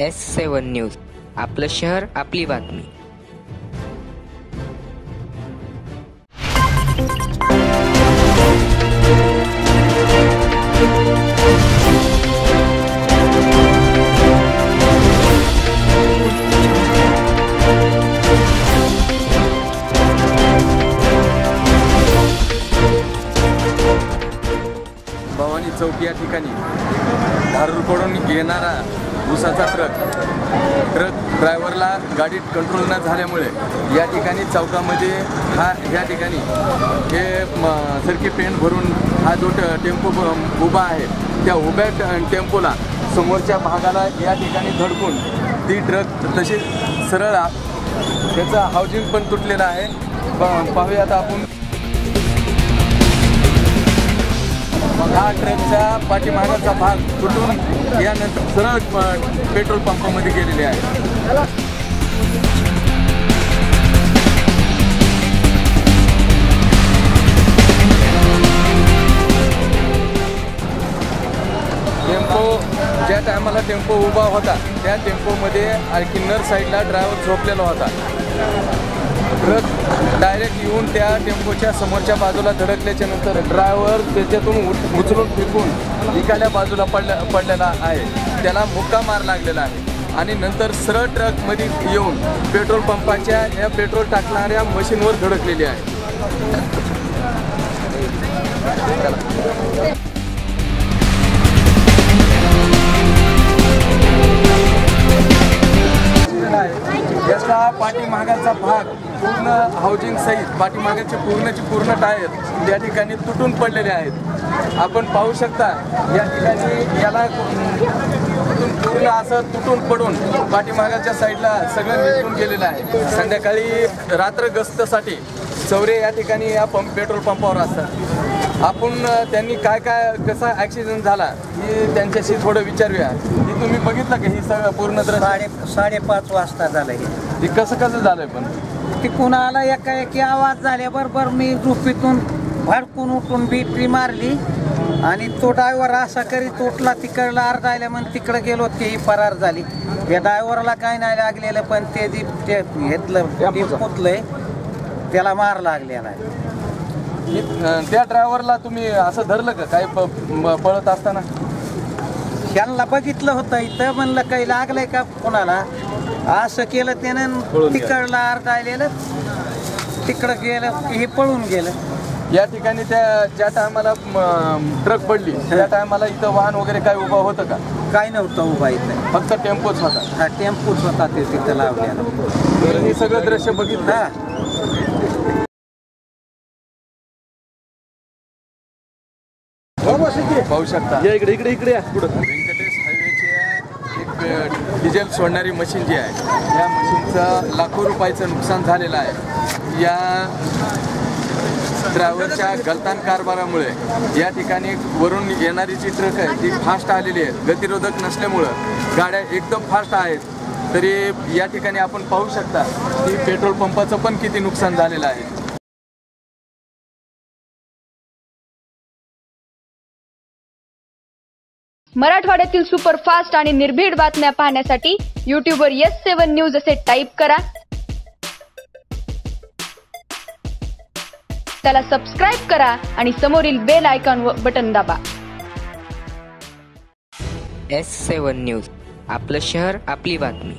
S seven news आपलं शहर आपली बातमी. भवानी चौक या ठिकाणी दारूकडून येणारा ऊसाचा ट्रक. ट्रक ड्रायव्हरला गाडीत कंट्रोल न झाल्यामुळे या ठिकाणी चौकामध्ये हा या ठिकाणी हे म, सरकी पेंट भरून हा जो टेम्पो उभा आहे त्या उभ्या ट- टेम्पोला समोरच्या भागाला या ठिकाणी धडकून ती ट्रक तशी सरळ आ- त्याचं हाऊसिंग पण तुटलेलं आहे. प- पाहूयात आपण. हा ट्रकचा पाठीमागाचा भाग तुटून यानंतर सरळ पेट्रोल पंपामध्ये गेलेले आहे. टेम्पो ज्या टायमाला टेम्पो उभा होता त्या टेम्पोमध्ये आणखी नर साईडला ड्रायव्हर झोपलेला होता. ट्रक डायरेक्ट येऊन त्या टेम्पोच्या समोरच्या बाजूला धडकल्याच्या नंतर ड्रायव्हर त्याच्यातून उच- उचलून फेकून इकाल्या बाजूला पडल्या पडलेला आहे. त्याला मुक्का मार लागलेला आहे. आणि नंतर सरळ ट्रकमध्ये येऊन पेट्रोल पंपाच्या या पेट्रोल टाकणाऱ्या मशीनवर धडकलेली आहे. याचा पाठीमागाचा भाग पूर्ण हाऊसिंग सहित पाठीमागाचे पूर्णचे पूर्ण टायर या ठिकाणी तुटून पडलेले आहेत. आपण पाहू शकता या ठिकाणी याला पूर्ण असं तुटून पडून पाठीमागाच्या साईडला सगळं निघून गेलेलं आहे. संध्याकाळी रात्र गस्तसाठी चौरे या ठिकाणी या पंप पेट्रोल पंपावर असतात. आपण त्यांनी काय काय कसा ॲक्सिडेंट झाला हे त्यांच्याशी थोडं विचारूया. ही तुम्ही बघितलं का ही सगळं पूर्ण साडे साडेपाच वाजता झालं हे. हे कसं कसं झालंय पण? तिकून आला एकाएकी आवाज झाल्याबरोबर मी झोपेतून भडकून उठून बिटरी मारली. आणि तो ड्रायव्हर असा करीत उठला तिकडला अर्धायला मग तिकडे गेलो तेही फरार झाली. या ड्रायव्हरला काय नाही लागलेलं पण ते जी ते घेतलं. पुतलंय त्याला मार लागलेला आहे. हे, त्या ड्रायव्हरला तुम्ही असं धरलं का? काय पळत असताना? त्यांना बघितलं होतं इथं म्हणलं काही लागलंय का कोणाला? असं केलं त्यानं. तिकडला अर्धायलेलं तिकडं गेलं हे पळून गेलं. या ठिकाणी त्या ज्या टायमाला ट्रक पडली त्या टायमाला इथं वाहन वगैरे काय उभं होतं का? काय नव्हतं उभा इथं. फक्त टेम्पोच होता. हा टेम्पूच होता ते तिथं लावलेला. तर हे सगळं दृश्य बघितलं? पाहू शकता. या इकडे इकडे इकडे या. पुढं व्यंकटेश हायवेच्या एक डिझेल सोडणारी मशीन जी आहे या मशीनचं लाखो रुपयाचं नुकसान झालेलं आहे. या ड्रायव्हरच्या गलतान कारभारामुळे या ठिकाणी वरून येणारी जी ट्रक आहे ती फास्ट आलेली आहे. गतिरोधक नसल्यामुळं गाड्या एकदम फास्ट आहेत. तरी या ठिकाणी आपण पाहू शकता की पेट्रोल पंपाचं पण किती नुकसान झालेलं आहे. मराठवाड्यातील सुपरफास्ट आणि निर्भीड बातम्या पाहण्यासाठी युट्यूबवर एस सेवन न्यूज असे टाईप करा. त्याला सबस्क्राईब करा आणि समोरील बेल आयकॉन बटन दाबा. एस सेवन न्यूज आपलं शहर आपली बातमी.